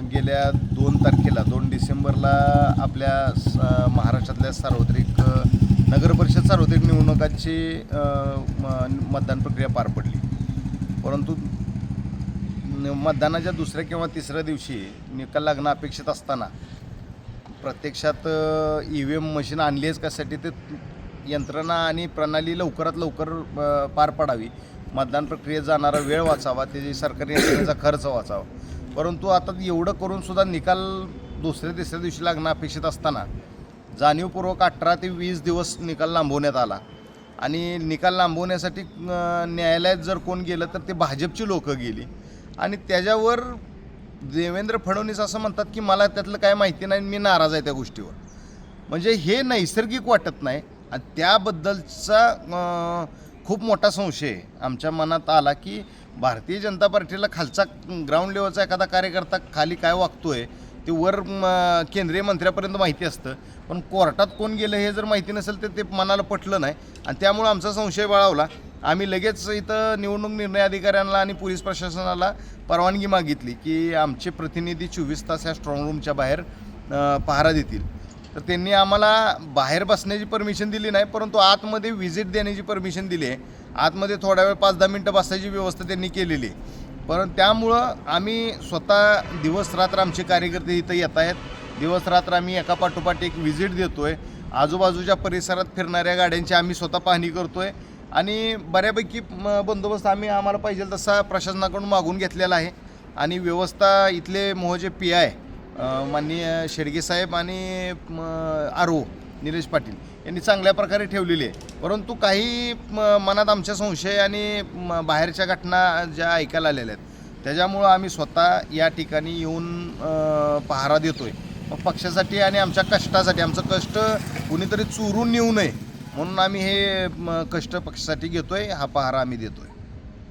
गेल्या दोन तारखेला दोन डिसेंबरला आपल्या स- महाराष्ट्रातल्या सार्वत्रिक नगरपरिषद सार्वत्रिक निवडणुकांची म- मतदान प्रक्रिया पार पडली. परंतु मतदानाच्या दुसऱ्या किंवा तिसऱ्या दिवशी निकाल लागणं अपेक्षित असताना प्रत्यक्षात ई व्ही एम मशीन आणली आहेच कशासाठी? ते यंत्रणा आणि प्रणाली लवकरात लवकर पार पडावी. मतदान प्रक्रियेत जाणारा वेळ वाचावा त्याची सरकारी यंत्रणेचा खर्च वाचावा. परंतु आता एवढं करून सुद्धा निकाल दुसऱ्या तिसऱ्या दिवशी लागणं अपेक्षित असताना जाणीवपूर्वक अठरा ते वीस दिवस निकाल लांबवण्यात आला. आणि निकाल लांबवण्यासाठी न्यायालयात जर कोण गेलं तर ते भाजपची लोकं गेली. आणि त्याच्यावर देवेंद्र फडणवीस असं म्हणतात की मला त्यातलं काय माहिती नाही मी नाराज आहे त्या गोष्टीवर. म्हणजे हे नैसर्गिक वाटत नाही. आणि त्याबद्दलचा खूप मोठा संशय आमच्या मनात आला की भारतीय जनता पार्टीला खालचा ग्राउंड लेवलचा एखादा कार्यकर्ता खाली काय वागतोय ते वर केंद्रीय मंत्र्यापर्यंत माहिती असतं. पण कोर्टात कोण गेलं हे जर माहिती नसेल तर ते मनाला पटलं नाही. आणि त्यामुळं आमचा संशय बाळवला. आम्ही लगेच इथं निवडणूक निर्णय अधिकाऱ्यांना आणि पोलीस प्रशासनाला परवानगी मागितली की आमचे प्रतिनिधी चोवीस तास ह्या स्ट्रॉंग रूमच्या बाहेर पहारा देतील. तर त्यांनी आम्हाला बाहेर बसण्याची परमिशन दिली नाही परंतु आतमध्ये व्हिजिट देण्याची परमिशन दिली आहे. आतमध्ये थोडा वेळ पाच दहा मिनटं बसायची व्यवस्था त्यांनी केलेली आहे. पण त्यामुळं आम्ही स्वतः दिवस रात्र आमचे कार्यकर्ते इथं येत आहेत. दिवस रात्र आम्ही एका पाठोपाठ एक व्हिजिट देतो आहे आजूबाजूच्या परिसरात फिरणाऱ्या गाड्यांची आम्ही स्वतः पाहणी करतो आहे आणि बऱ्यापैकी बंदोबस्त आम्ही आम्हाला पाहिजे तसा प्रशासनाकडून मागून घेतलेला आहे. आणि व्यवस्था इथले मोहजे पी आय माननीय शेडगेसाहेब आणि आरो निलेश पाटील यांनी चांगल्या प्रकारे ठेवलेली आहे. परंतु काही मनात आमच्या संशय आणि म, बाहेरच्या घटना ज्या ऐकायला आलेल्या आहेत त्याच्यामुळं आम्ही स्वतः या ठिकाणी येऊन पहारा देतो आहे मग पक्षासाठी आणि आमच्या कष्टासाठी आमचं कष्ट कुणीतरी चोरून नेऊ नये म्हणून आम्ही हे कष्ट पक्षासाठी घेतो आहे हा पहारा आम्ही देतो आहे